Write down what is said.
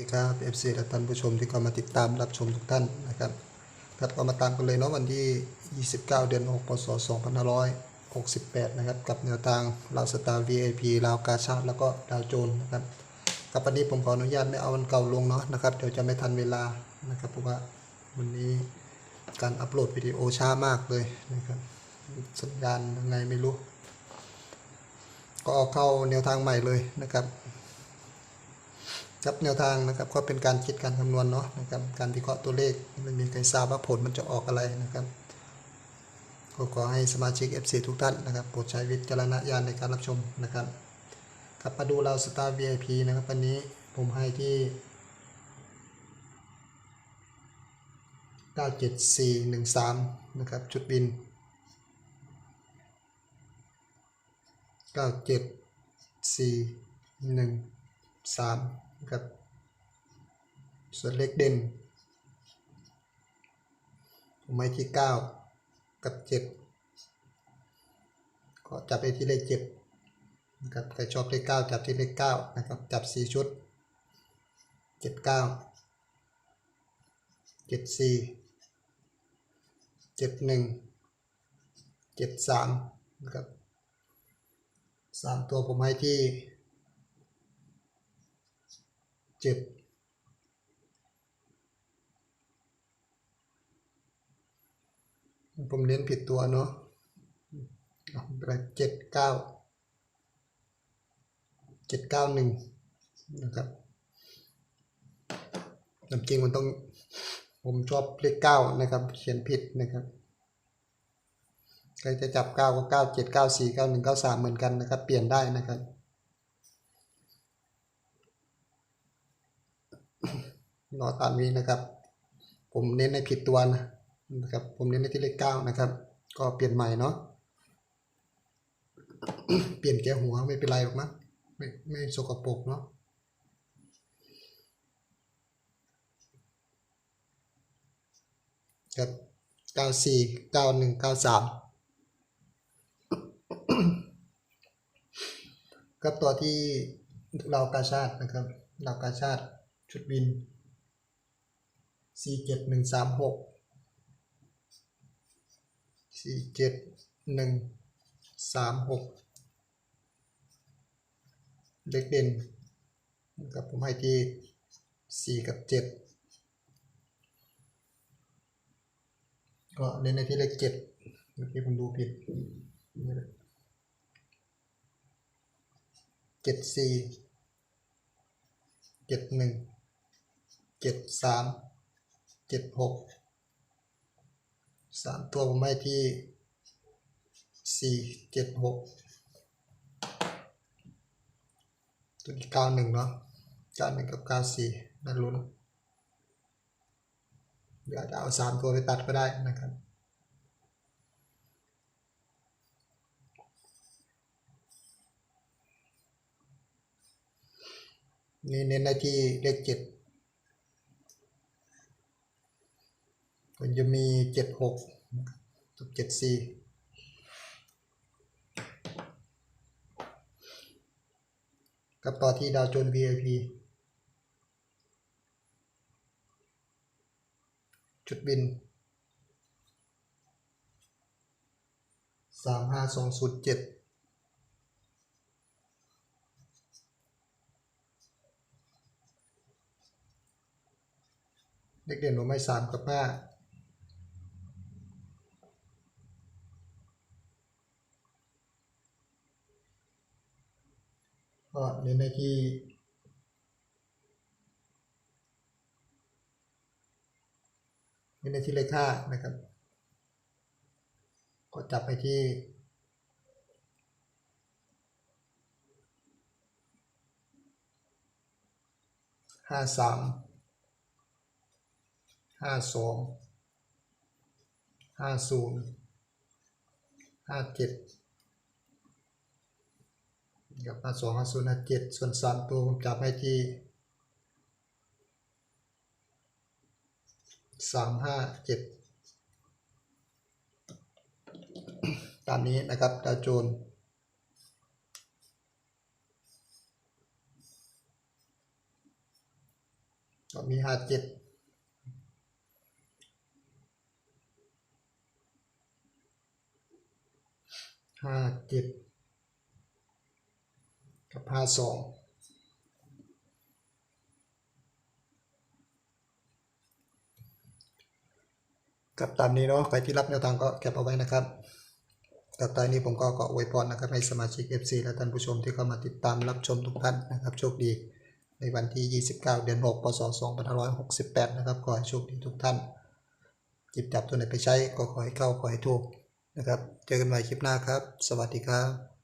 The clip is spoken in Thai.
ดีครับ FC และท่านผู้ชมที่เข้ามาติดตามรับชมทุกท่านนะครับครับก็มาตามกันเลยเนาะวันที่ 29 เดือน6พศ2568 นะครับ กับแนวทางลาวสตาร์ VIP ลาวกาชาติแล้วก็ดาวโจนนะครับกับวันนี้ผมขออนุญาตไม่เอาวันเก่าลงเนาะนะครับเดี๋ยวจะไม่ทันเวลานะครับเพราะว่าวันนี้การอัปโหลดวิดีโอช้ามากเลยนะครับสัญญาณยังไงไม่รู้ ก็เอาเข้าแนวทางใหม่เลยนะครับ ครับแนวทางนะครับก็เป็นการคิดการคำนวณเนาะนะครับการวิเคราะห์ตัวเลขไม่มีใครทราบว่าผลมันจะออกอะไรนะครับก็ขอให้สมาชิก FC ทุกท่านนะครับโปรดใช้วิจารณญาณในการรับชมนะครับครับมาดูเราสตาร์ VIP นะครับวันนี้ผมให้ที่ 97413 นะครับ ชุดบิน 97413 นะครับส่วนเลขเด่นผมไว้ที่เก้ากับเจ็ดก็จับไปที่เลขเจ็ดนะครับใครชอบเลขเก้าจับที่เลขเก้านะครับ จับสี่ชุดเจ็ดเก้าเจ็ดสี่เจ็ดหนึ่งเจ็ดสามนะครับสามตัวผมให้ที่ จ็ดผมเน้นผิดตัวเนาะเอาไปเจ็ดเก้าเจ็ดเก้าหนึ่งนะครับจำจริงมันต้อง ผมชอบเลขเก้านะครับ เขียนผิดนะครับใครจะจับเก้าก็เก้าเจ็ดเก้าสี่เก้าหนึ่งเก้าสามเหมือนกันนะครับ เปลี่ยนได้นะครับ รอตามนี้นะครับ ผมเน้นในผิดตัวนะนะครับ ผมเน้นในที่เลขเก้านะครับ ก็เปลี่ยนใหม่เนาะเปลี่ยนแก้หัวไม่เป็นไรหรอกนะไม่ไม่สกปรกเนาะครับเก้าสี่เก้าหนึ่งเก้าสามครับตัวที่เรากาชาตินะครับเรากาชาติชุดบิน สี่เจ็ดหนึ่งสามหกสี่เจ็ดหนึ่งสามหกเลขเด่นนะครับผมให้ที่สี่กับเจ็ดก็เน้นในที่เลขเจ็ดเมื่อกี้ผมดูผิดเจ็ดสี่เจ็ดหนึ่งเจ็ดสาม เจ็ดหกสามตัวผมให้ที่สี่เจ็ดหกตัวที่เก้าหนึ่งเนาะเก้าหนึ่งกับเก้าสี่นั่นลุ้นเดี๋ยวจะเอาสามตัวไปตัดก็ได้นะครับนี่เน้นในที่เลขเจ็ด มันจะมีเจ็ดหกกับเจ็ดสี่กับต่อที่ดาวโจน VIP จุดบินสามห้าสองศูนย์เด็กเด่นหัวไม่สามกับห้า ก็เน้นในที่เน้นในที่เลขห้านะครับก็จับไปที่ห้าสามห้าสองห้าศูนย์ห้าเจ็ด กับห้าสองห้าศูนย์ห้าเจ็ดส่วนสามตัวผมจับให้ที่สามห้าเจ็ดตามนี้นะครับดาวโจนก็มีห้าเจ็ดห้าเจ็ด กับห้าสองกับตามนี้เนาะใครที่รับแนวทางก็เก็บเอาไว้นะครับกับตอนนี้ผมก็ขออวยพรนะครับให้สมาชิก FC และท่านผู้ชมที่เข้ามาติดตามรับชมทุกท่านนะครับ โชคดีในวันที่ 29 เดือน 6 พศ 2568 นะครับ ขอให้โชคดีทุกท่านหยิบจับตัวไหนไปใช้ก็ขอให้เข้าขอให้ถูกนะครับ เจอกันใหม่คลิปหน้าครับ สวัสดีครับ